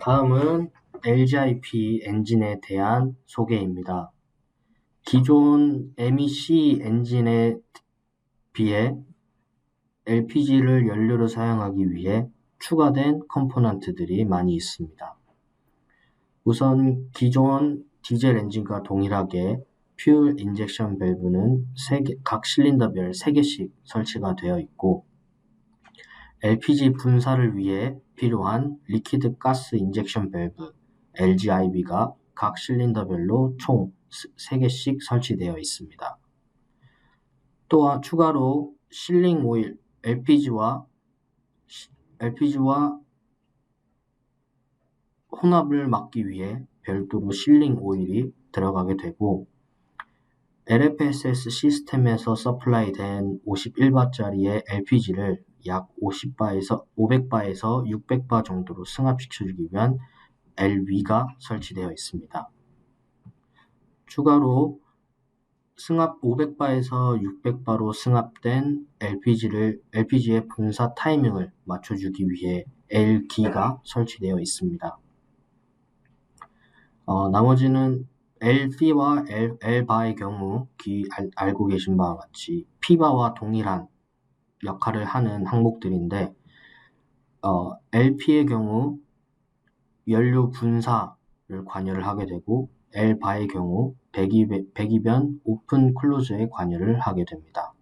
다음은 LGIP 엔진에 대한 소개입니다. 기존 MEC 엔진에 비해 LPG를 연료로 사용하기 위해 추가된 컴포넌트들이 많이 있습니다. 우선 기존 디젤 엔진과 동일하게 퓨얼 인젝션 밸브는 각 실린더별 3개씩 설치가 되어 있고 LPG 분사를 위해 필요한 리퀴드 가스 인젝션 밸브 LGIB가 각 실린더별로 총 3개씩 설치되어 있습니다. 또한 추가로 실링 오일 LPG와 LPG와 혼합을 막기 위해 별도로 실링 오일이 들어가게 되고 LFSS 시스템에서 서플라이 된 51바짜리의 LPG를 약 50바에서 500바에서 600바 정도로 승합시켜주기 위한 LV가 설치되어 있습니다. 추가로 승합 500바에서 600바로 승합된 LPG를 LPG의 분사 타이밍을 맞춰주기 위해 L기가 설치되어 있습니다. 어, 나머지는 L피와 L, L바의 경우 기 알, 알고 계신 바와 같이 P바와 동일한 역할을 하는 항목들인데 어, LP의 경우 연료 분사를 관여를 하게 되고 L바의 경우 배기, 배기변 오픈 클로즈에 관여를 하게 됩니다.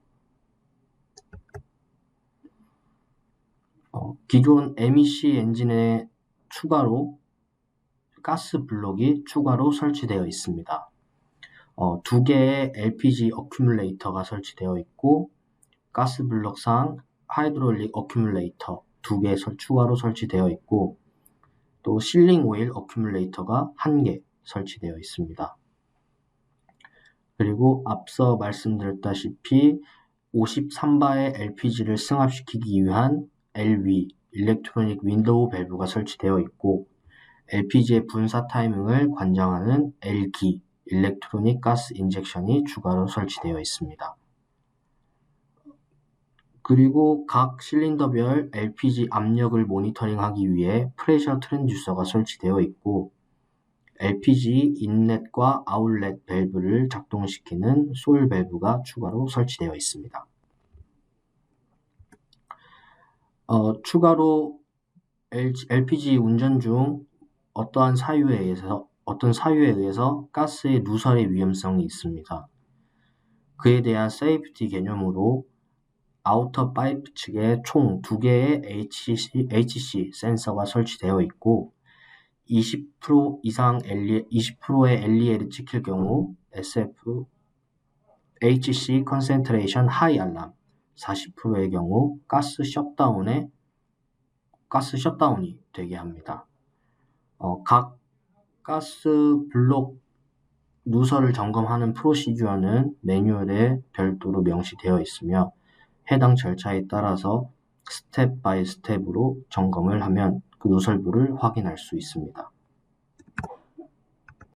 어, 기존 MEC 엔진에 추가로 가스 블록이 추가로 설치되어 있습니다. 어, 두 개의 LPG 어큐뮬레이터가 설치되어 있고 가스 블록상 하이드롤릭 어큐뮬레이터 두 개 추가로 설치되어 있고 또 실링 오일 어큐뮬레이터가 한 개 설치되어 있습니다. 그리고 앞서 말씀드렸다시피 53바의 LPG를 승합시키기 위한 LV 일렉트로닉 윈도우 밸브가 설치되어 있고 LPG의 분사 타이밍을 관장하는 L기 일렉트로닉 가스 인젝션이 추가로 설치되어 있습니다. 그리고 각 실린더별 LPG 압력을 모니터링하기 위해 프레셔 트랜듀서가 설치되어 있고 LPG 인렛과 아웃렛 밸브를 작동시키는 솔 밸브가 추가로 설치되어 있습니다. 어, 추가로 LPG 운전 중 어떠한 사유에 의해서 어떤 사유에 의해서 가스의 누설의 위험성이 있습니다. 그에 대한 세이프티 개념으로 아우터 파이프 측에 총 2개의 HC, HC 센서가 설치되어 있고 20% 이상 LE, 20%의 LEL이 찍힐 경우 SF HC 컨센트레이션 하이 알람 40%의 경우 가스 셧다운에 가스 셧다운이 되게 합니다. 어, 각 가스 블록 누설을 점검하는 프로시주어는 매뉴얼에 별도로 명시되어 있으며 해당 절차에 따라서 스텝 바이 스텝으로 점검을 하면 그 누설부를 확인할 수 있습니다.